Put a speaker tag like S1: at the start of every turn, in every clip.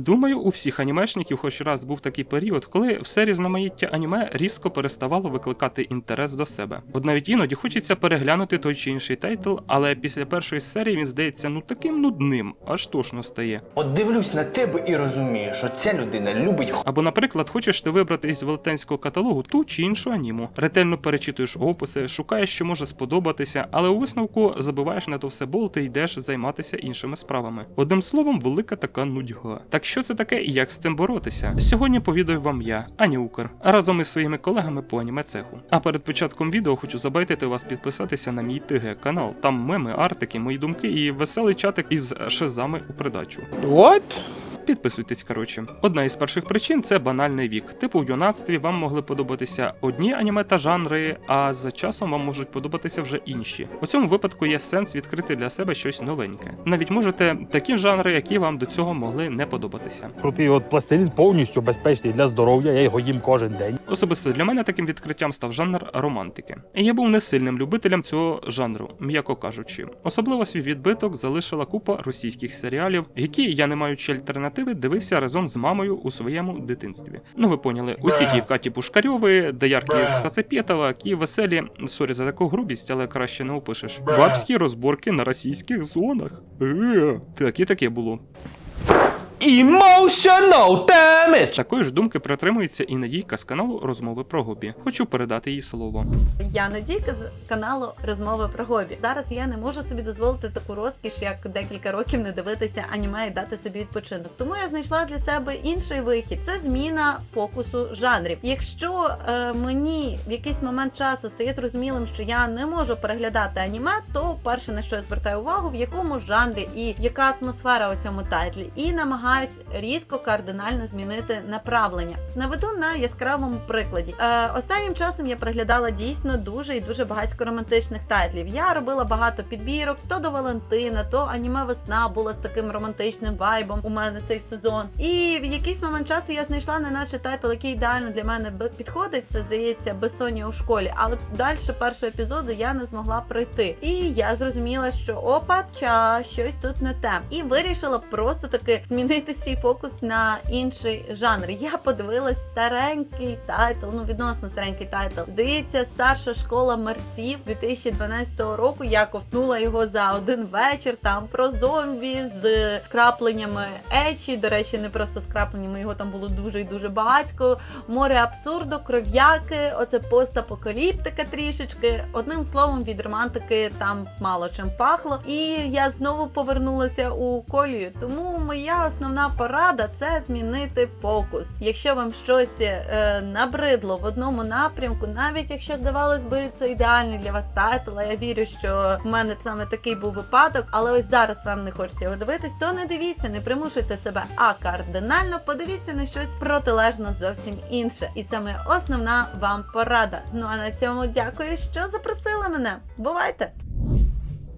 S1: Думаю, у всіх анімешників хоч раз був такий період, коли все різноманіття аніме різко переставало викликати інтерес до себе. От навіть іноді хочеться переглянути той чи інший тайтл, але після першої серії він здається ну таким нудним, аж тошно стає.
S2: От дивлюсь на тебе і розумію, що ця людина любить
S1: Або, наприклад, хочеш ти вибрати із велетенського каталогу ту чи іншу аніму, ретельно перечитуєш описи, шукаєш, що може сподобатися, але у висновку забиваєш на то все болт і йдеш займатися іншими справами. Одним словом, велика така нудьга. Так що це таке і як з цим боротися? Сьогодні повідаю вам я, Аня Укр, разом із своїми колегами по аніме цеху. А перед початком відео хочу забайтити вас підписатися на мій ТГ канал. Там меми, артики, мої думки і веселий чатик із шизами у придачу.
S3: What?
S1: Підписуйтесь, коротше. Одна із перших причин це банальний вік. Типу, в юнацтві вам могли подобатися одні аніме та жанри, а за часом вам можуть подобатися вже інші. У цьому випадку є сенс відкрити для себе щось новеньке. Навіть можете такі жанри, які вам до цього могли не подобатися.
S3: Крутий от пластилін повністю безпечний для здоров'я, я його їм кожен день.
S1: Особисто для мене таким відкриттям став жанр романтики. Я був не сильним любителем цього жанру, м'яко кажучи. Особливо свій відбиток залишила купа російських серіалів, які я, не маючи альтернативи, дивився разом з мамою у своєму дитинстві. Ну ви поняли, усі ті Каті Пушкарьови, доярки з Хацепєтова, і веселі, сорі за таку грубість, але краще не опишеш. Бабські розборки на російських зонах. Е, так і таке було.
S2: Emotional damage!
S1: Такої ж думки притримується і Надійка з каналу Розмови про гобі. Хочу передати їй слово.
S4: Я Надійка з каналу Розмови про гобі. Зараз я не можу собі дозволити таку розкіш, як декілька років не дивитися аніме і дати собі відпочинок. Тому я знайшла для себе інший вихід: це зміна фокусу жанрів. Якщо е, мені в якийсь момент часу стає зрозумілим, що я не можу переглядати аніме, то перше на що я звертаю увагу, в якому жанрі і яка атмосфера у цьому тайтлі, і намагаюсь різко кардинально змінити направлення. Наведу на яскравому прикладі. Е, останнім часом я переглядала дійсно дуже і дуже багатько романтичних тайтлів. Я робила багато підбірок то до Валентина, то аніме весна була з таким романтичним вайбом у мене цей сезон. І в якийсь момент часу я знайшла не наче тайтл, який ідеально для мене підходить. Це здається безсоння у школі. Але далі першого епізоду я не змогла пройти. І я зрозуміла, що опа, ча, щось тут не те. І вирішила просто таки змінити свій фокус на інший жанр. Я подивилась старенький тайтл, ну відносно старенький тайтл. Здається, старша школа мерців 2012 року. Я ковтнула його за один вечір. Там про зомбі з крапленнями ечі. До речі, не просто з крапленнями, його там було дуже і дуже багатько. Море абсурду, кров'яки, оце постапокаліптика трішечки. Одним словом, від романтики там мало чим пахло. І я знову повернулася у колію. Тому моя основна порада це змінити фокус. Якщо вам щось е, набридло в одному напрямку, навіть якщо здавалось би це ідеальний для вас тайтл, я вірю, що в мене саме такий був випадок, але ось зараз вам не хочеться його дивитись, то не дивіться, не примушуйте себе, а кардинально подивіться на щось протилежно зовсім інше. І це моя основна вам порада. Ну а на цьому дякую, що запросили мене. Бувайте!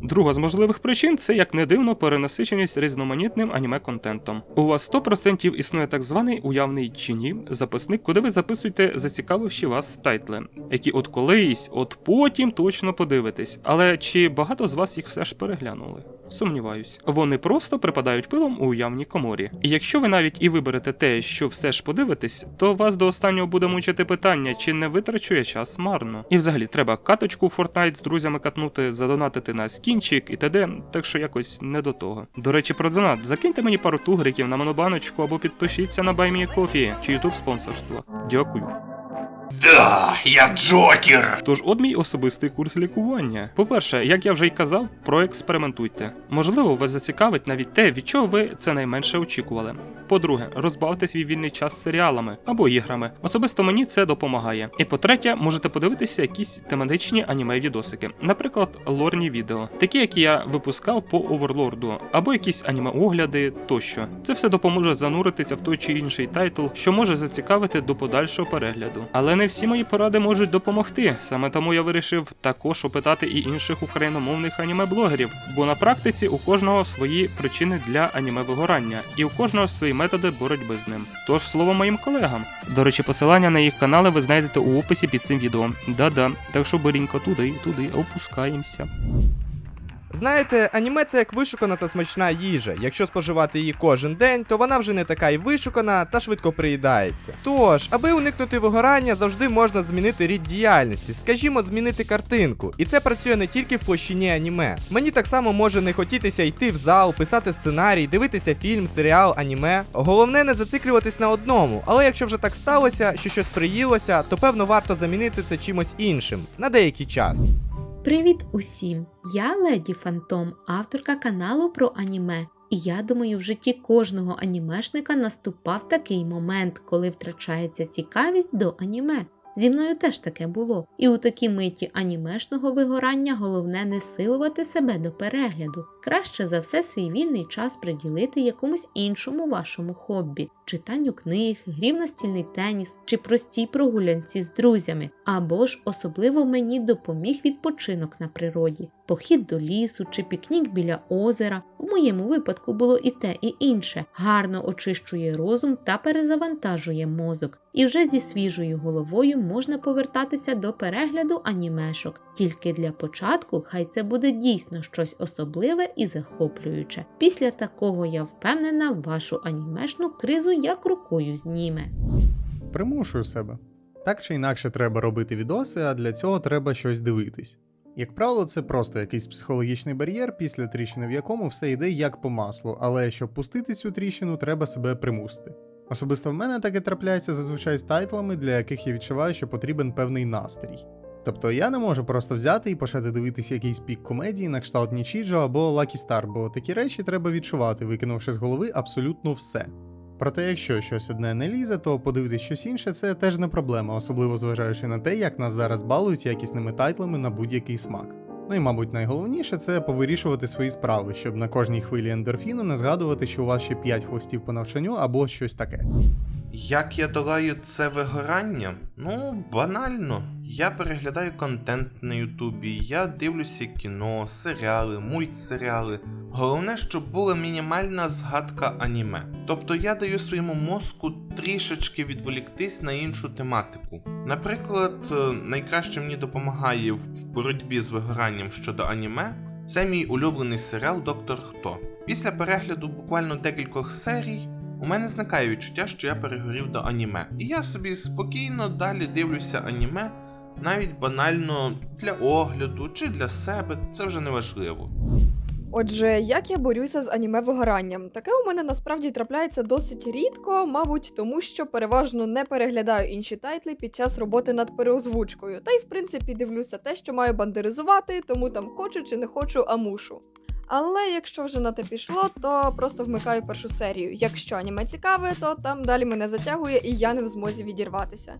S1: Друга з можливих причин це як не дивно перенасиченість різноманітним аніме-контентом. У вас 100% існує так званий уявний чи ні записник, куди ви записуєте зацікавивші вас тайтли, які от колись, от потім точно подивитесь. Але чи багато з вас їх все ж переглянули? Сумніваюсь, вони просто припадають пилом у уявній коморі. І якщо ви навіть і виберете те, що все ж подивитесь, то вас до останнього буде мучити питання, чи не витрачу я час марно. І взагалі треба каточку в Fortnite з друзями катнути, задонатити на скінчик і т.д., так що якось не до того. До речі, про донат. Закиньте мені пару тугриків на монобаночку або підпишіться на BuyMeACoffee чи YouTube спонсорство. Дякую.
S2: Да, я Джокер!
S1: Тож от мій особистий курс лікування. По-перше, як я вже й казав, проекспериментуйте. Можливо, вас зацікавить навіть те, від чого ви це найменше очікували. По-друге, розбавте свій вільний час серіалами або іграми. Особисто мені це допомагає. І по-третє, можете подивитися якісь тематичні аніме-відосики, наприклад, лорні відео, такі, які я випускав по оверлорду, або якісь аніме-огляди тощо. Це все допоможе зануритися в той чи інший тайтл, що може зацікавити до подальшого перегляду. Але не всі мої поради можуть допомогти. Саме тому я вирішив також опитати і інших україномовних аніме-блогерів, бо на практиці у кожного свої причини для аніме вигорання, і у кожного свої методи боротьби з ним. Тож слово моїм колегам. До речі, посилання на їх канали ви знайдете у описі під цим відео. Да-да, так що берінько туди, туди, опускаємося.
S5: Знаєте, аніме це як вишукана та смачна їжа. Якщо споживати її кожен день, то вона вже не така й вишукана та швидко приїдається. Тож, аби уникнути вигорання, завжди можна змінити рід діяльності, скажімо, змінити картинку. І це працює не тільки в площині аніме. Мені так само може не хотітися йти в зал, писати сценарій, дивитися фільм, серіал, аніме. Головне не зациклюватись на одному, але якщо вже так сталося, що щось приїлося, то певно варто замінити це чимось іншим на деякий час.
S6: Привіт усім! Я Леді Фантом, авторка каналу про аніме. І я думаю, в житті кожного анімешника наступав такий момент, коли втрачається цікавість до аніме. Зі мною теж таке було. І у такій миті анімешного вигорання головне не силувати себе до перегляду. Краще за все свій вільний час приділити якомусь іншому вашому хобі, читанню книг, грі в настільний теніс чи простій прогулянці з друзями. Або ж особливо мені допоміг відпочинок на природі, похід до лісу чи пікнік біля озера. В моєму випадку було і те, і інше. Гарно очищує розум та перезавантажує мозок. І вже зі свіжою головою можна повертатися до перегляду анімешок. Тільки для початку хай це буде дійсно щось особливе і захоплююче. Після такого я впевнена, вашу анімешну кризу як рукою зніме.
S7: примушую себе. Так чи інакше треба робити відоси, а для цього треба щось дивитись. Як правило, це просто якийсь психологічний бар'єр, після тріщини, в якому все йде як по маслу, але щоб пустити цю тріщину, треба себе примусити. Особисто в мене таке трапляється зазвичай з тайтлами, для яких я відчуваю, що потрібен певний настрій. Тобто я не можу просто взяти і почати дивитися якийсь пік комедії на кшталт Нічіджо або Lucky Star, бо такі речі треба відчувати, викинувши з голови абсолютно все. Проте, якщо щось одне не лізе, то подивитись щось інше це теж не проблема, особливо зважаючи на те, як нас зараз балують якісними тайтлами на будь-який смак. Ну і, мабуть, найголовніше це повирішувати свої справи, щоб на кожній хвилі ендорфіну не згадувати, що у вас ще 5 хвостів по навчанню або щось таке.
S8: Як я долаю це вигорання? Ну, банально. Я переглядаю контент на Ютубі, я дивлюся кіно, серіали, мультсеріали. Головне, щоб була мінімальна згадка аніме. Тобто я даю своєму мозку трішечки відволіктись на іншу тематику. Наприклад, е, найкраще мені допомагає в боротьбі з вигоранням щодо аніме. Це мій улюблений серіал Доктор Хто. Після перегляду буквально декількох серій у мене зникає відчуття, що я перегорів до аніме. І я собі спокійно далі дивлюся аніме, навіть банально для огляду чи для себе, це вже не важливо.
S9: Отже, як я борюся з аніме вигоранням? Таке у мене насправді трапляється досить рідко, мабуть, тому що переважно не переглядаю інші тайтли під час роботи над переозвучкою. Та й в принципі дивлюся те, що маю бандеризувати, тому там хочу чи не хочу, а мушу. Але якщо вже на те пішло, то просто вмикаю першу серію. Якщо аніме цікаве, то там далі мене затягує і я не в змозі відірватися.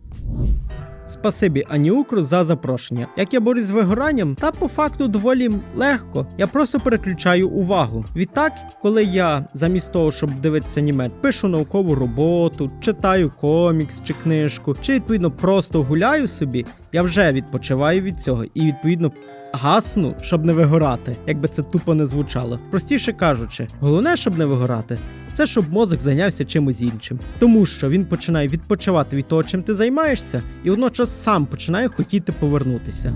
S10: Спасибі Аніукру за запрошення. Як я борюсь з вигоранням, та по факту доволі легко. Я просто переключаю увагу. Відтак, коли я замість того, щоб дивитися аніме, пишу наукову роботу, читаю комікс чи книжку, чи відповідно просто гуляю собі, я вже відпочиваю від цього і відповідно. Гасну, щоб не вигорати, якби це тупо не звучало. Простіше кажучи, головне, щоб не вигорати, це щоб мозок зайнявся чимось іншим, тому що він починає відпочивати від того, чим ти займаєшся, і водночас сам починає хотіти повернутися.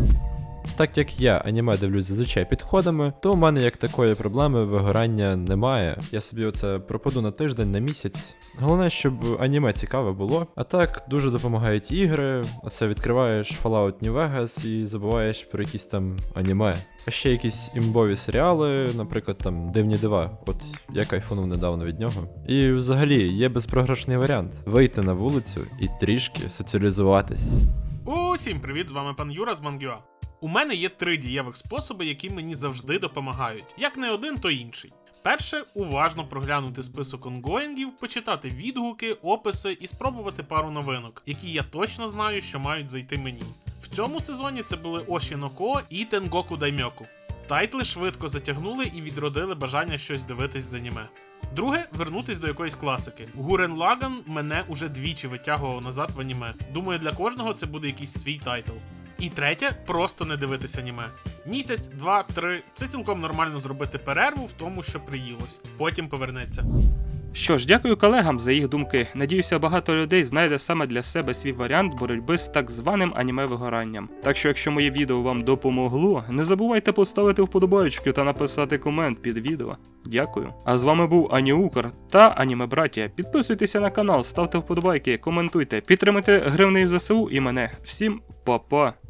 S11: Так як я аніме дивлюсь зазвичай підходами, то у мене як такої проблеми вигорання немає. Я собі оце пропаду на тиждень, на місяць. Головне, щоб аніме цікаве було. А так дуже допомагають ігри. Оце відкриваєш Fallout New Vegas і забуваєш про якісь там аніме. А ще якісь імбові серіали, наприклад, там Дивні дива. От я кайфанув недавно від нього. І взагалі є безпрограшний варіант вийти на вулицю і трішки соціалізуватись.
S12: Усім привіт, з вами пан Юра з Мангюа. У мене є три дієвих способи, які мені завжди допомагають. Як не один, то інший. Перше, уважно проглянути список онгоїнгів, почитати відгуки, описи і спробувати пару новинок, які я точно знаю, що мають зайти мені. В цьому сезоні це були Ошіноко і Тенгоку Даймьоку. Тайтли швидко затягнули і відродили бажання щось дивитись з аніме. Друге, вернутись до якоїсь класики. Гурен Лаган мене уже двічі витягував назад в аніме. Думаю, для кожного це буде якийсь свій тайтл. І третє, просто не дивитись аніме. Місяць, два, три. Це цілком нормально зробити перерву в тому, що приїлось. Потім повернеться.
S1: Що ж, дякую колегам за їх думки. Надіюся, багато людей знайде саме для себе свій варіант боротьби з так званим аніме вигоранням. Так що, якщо моє відео вам допомогло, не забувайте поставити вподобайку та написати комент під відео. Дякую. А з вами був Аніукр та Аніме Братія. Підписуйтеся на канал, ставте вподобайки, коментуйте, підтримуйте гривнею ЗСУ і мене. Всім па-па!